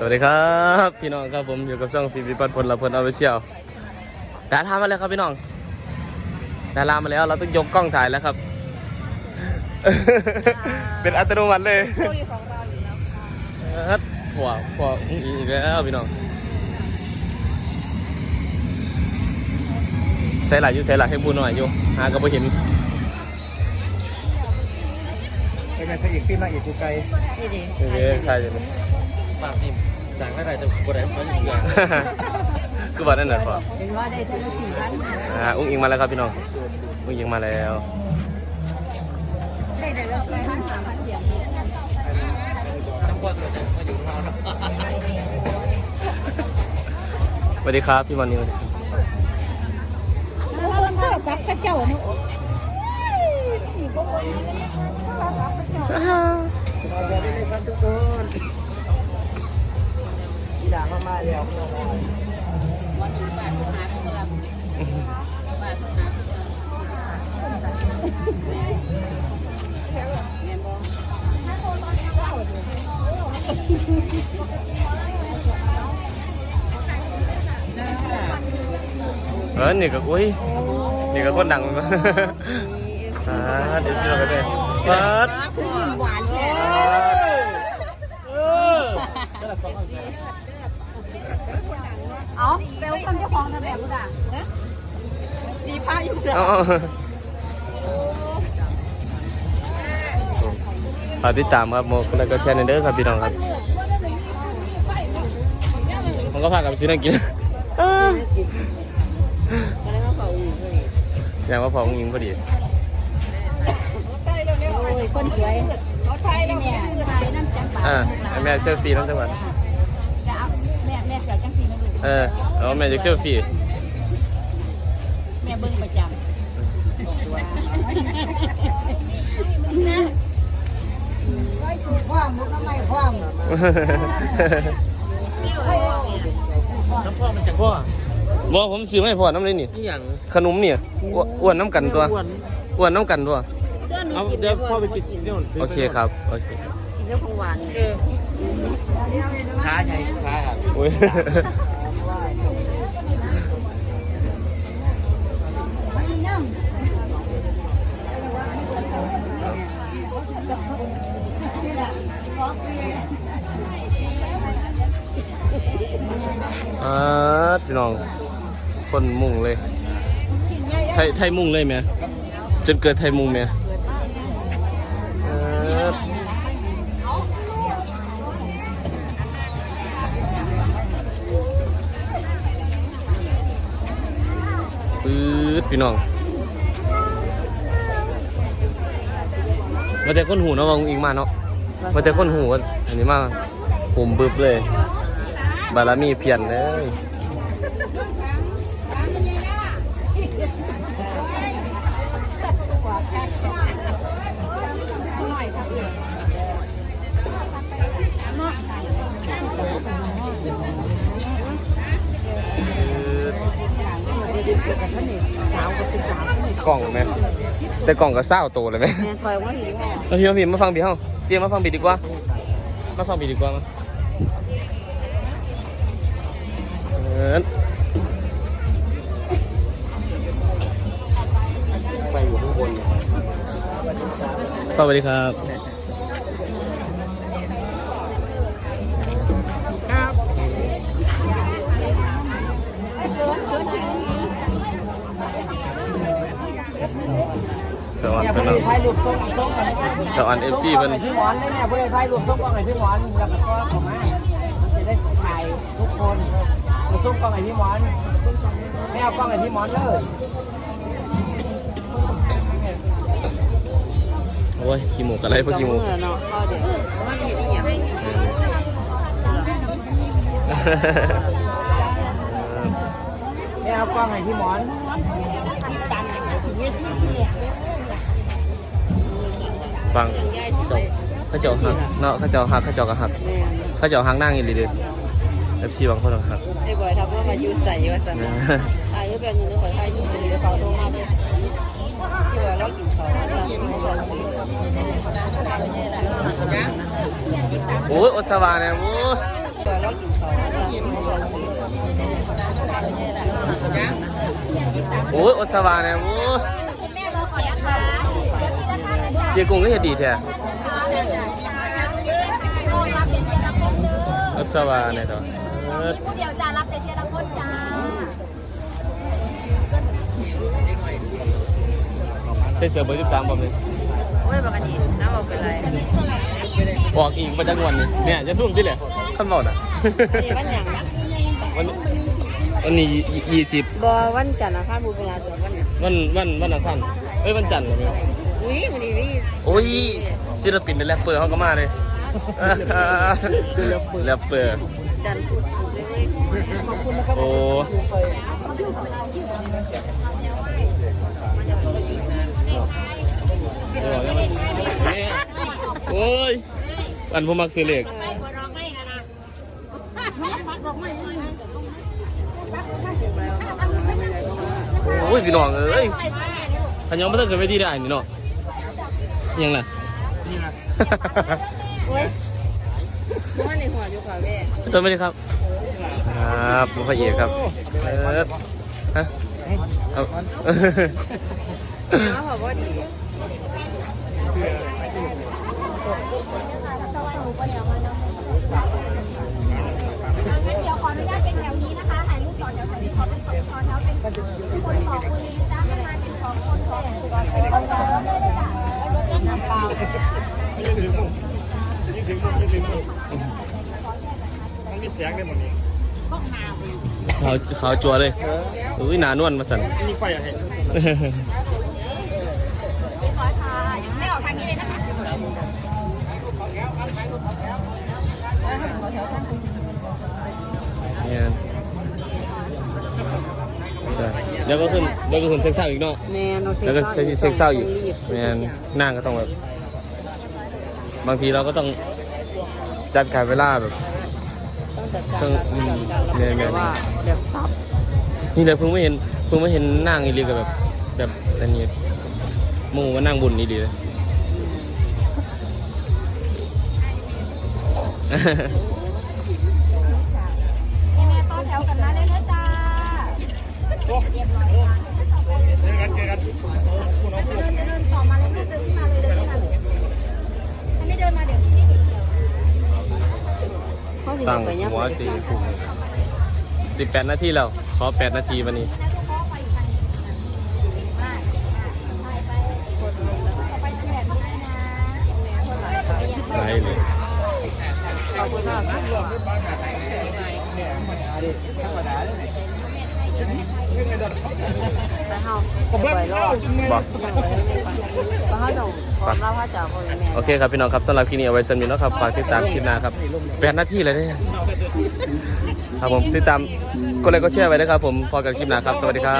สวัสดีครับ พี่น้องครับผมอยู่กับช่องฟีฟีปัดพลละพลเอาไปเชียวดารามาแล้วครับพี่น้องดารามาแล้วเราต้องยกกล้องถ่ายแล้วครับ เป็นอัตโนมัติเลยโชคดีของเราอยู่แล้วค่ะเอิ้ดหัวหัวอุ้งอิงอีกแล้วพี่น้องใส่หลายอยู่ใส่หลายให้บูหน่อยอยู่หาก็บ่เห็นเป็นไงพระเอกที่มาเอกกูไกลนี่ดิเออใช่เลยปากนิ่ม สั่งอะไรแต่กูได้มันเกลือคือว่านั่นน่ะพอเห็นว่าได้ท่าละสี่พันอ่าอุ้งอิงมาแล้วครับพี่น้องอุ้งอิงมาแล้วได้ได้ละสี่พันสามพันเดียวน้ำก้อนมามาอยู่เราเนาะสวัสดีครับพี่วันนิวคนเท่ากับข้าเจ้าเนาะเราจะได้ครับทุกคนที่ด่ามามาแล้วเออนี่ก็อุ้ยนี่ก็คนดังอ่าเดี๋ยวเชื่อกันเลยเปิดหวานแท้ เออ เอาเปลวคนเจ้าของทำแบบกูด่านะสีผ้าอยู่เด้อเอาเอาฝากติดตามครับโมกแล้วก็แชร์ในเด้อครับพี่น้องครับผมก็พากับซื้อนั่งกินก็เลยมาเป่าอยู่เลยแสดงว่าพออุ้งอิงพอดีโอ้ยคนสวยเขาไทยแล้วแม่ไทยน้ำจังปาอ่าให้แม่เซลฟี่น้ำจังหวัดจะเอาแม่แม่เสียจังสีนะลูก เออเอาแม่จะเซลฟี่แม่เบิ้งประจำไว้ถูกคว้างมุกน้ำไม้คว้างน้ำพ่อมันจากพ่อบอกผมซื้อไม่พอน้ำเลยนี่นี่อย่างขนมเนี่ยอ้วนอ้วนน้ำกันตัวอ้วนอ้วนน้ำกันตัวเอาเดี๋ยวพ่อไปกินนี่นโอเคครับโอเคกินเรื่องของหวานขาใหญ่ขาอะ คนมุ่งเลย ไทยไทยมุ่งเลยไหมจนเกิดไทยมุ่งไหมเออปื๊ดพี่น้องมาแต่คนหูเนาะวางอิงมาเนาะมาแต่คนหูว่าอันนี้มาผมบึบเลย บารมีเพียนเลย กล่องไหมแต่กล่องก็เศร้าโตเลยไหมแม่ถอยว่าหนีแม่มาพี่มาพี่มาฟังบีเฮ้าเจียมาฟังบีดีกว่า มาฟังบีดีกว่ามาเออไปอยู่ข้างบนสวัสดีครับ สวัสดีเนี่ยคเพื่รัอบนถ่ายรูปส่งส่งกันสวัสดีเอฟซีเพิ่นพี่หมอนเลยเนี่ยเพื่อนถ่ายรูปส่งกล้องให้พี่หมอนแล้วก็ก็ผมมาจะได้ถ่ายทุกคนส่งกล้องให้พี่หมอนไม่เอากล้องให้พี่หมอนเลยโอ้ยขี้หมูกอะไรพวกขี้หมูกเนาะเขาเดี๋ยวว่าเห็นอีหยังไม่เอากล้องให้พี่หมอนฟังยาย สวยเข้าเจ้าหักเนาะเข้าเจ้าหักเข้าเจ้าก็หักแม่เข้าเจ้าหักนั่งอีหลีเด้เอฟซีบางคนก็หักไอ้บอยทักว่ามาอยู่ใส่ว่าสั่นอายุแบบนี้นึกว่าใครอยู่ใส่กระเป๋าโทรมาเลยที่ว่าเรากินข้าวแล้วโอ้ยโอสวาเนี่ยโอ้ยเราเรากินเขาจ้ะโอ้ยอดสวาเนี่ยโอ้ยคุณแม่รอก่อนนะคะ จ๊ะเจียกุ้งก็เห็ดดีแท้รอรับเป็นเทียละคนเด้ออดสวาเนี่ยต่อเออมีผู้เดียวจ้ารับแต่เทียละคนจ้าใส่เสื้อเบอร์13บ่แม่นโอ้ยบอกกันดีน้าบอกเป็นไรบอกอีกมาจากวันนี้เนี่ยจะซุ่มที่แหละท่านบอกน่ะอันนี้วันหยังนะวันวันนี้ยี่สิบบอวันจันทร์อังคารพุธพฤหัสวันหยังวันวันวันอังคารเอ้ยวันจันทร์เหรอแม่ อุ้ยมันดีวีโอ้ยศิลปินในแรปเปอร์เขาก็มาเลยแรปเปอร์จันทร์พุธศุกร์เลยขอบคุณนะครับโอ้โอ้ยอันผมมักซื้อเหล็กโอ้ยพี่น้องเอ้ยอันยังไม่ต้องเกิดไปที่ได้นี่เนาะ ยังล่ะโอ้ยว่าในหัวอยู่ค่ะแม่ตัวไม่ได้ครับ ครับพระเอกครับเออฮะเอาแล้วบอกว่าดีงั้นเดี๋ยวขออนุญาตเป็นแถวนี้นะคะถ่ายรูปต่อแถวแถวนี้ขอเป็นขอต่อแถวเป็นคนขอคุยจ้าประมาณเป็นสองคนสองคน ก็เป็นน้ำเปล่าขาวขาจัวเลยอุ้ยหนานวลมาสั่นเรียบร้อยค่ะไม่ออกทางนี้เลยนะคะ ใช่แล้วก็ขึ้นแล้วก็ขึ้นเซ็กซ์เศร้าอีกเนาะแม่นเอาแล้วก็เซ็กซ์เซ็กซ์เศร้าอีกต้องรีบแมนนั่งก็ต้องแบบ บางทีเราก็ต้องจัดการเวลาแบบ ต้องจัดการต้องอืมจัดแม่การนๆแต่ว่าแบบซับนี่เลยเพิ่งไม่เห็นเพิ่งไม่เห็นนั่งอีหลีกับแบบ แบบอันนี้หมูว่านั่งบุญอีหลีเลยังไปยังหัวจีสิบแปดนาทีแล้ว ขอแปดนาทีวันนี้คณะเฉพาไปอยู่ทางนี้มากเก่งมากไปไปไปทางแบบนี้นะไรเลยขอบคุณมากครับธรรมดาเลย ไปเฮาไปรอดบอกแล้วเขาจะขอเล่าพระเจ้าพ่อแม่โอเคครับพี่น้องครับสำหรับคลิปนี้เอาไว้สำหรับนี้เนาะครับฝากติดตามคลิปหน้าครับแปดนาทีเลยเนี่ยครับผมติดตามกดไลค์กดแชร์ไว้นะครับผมพอกันคลิปหน้าครับ สวัสดีครั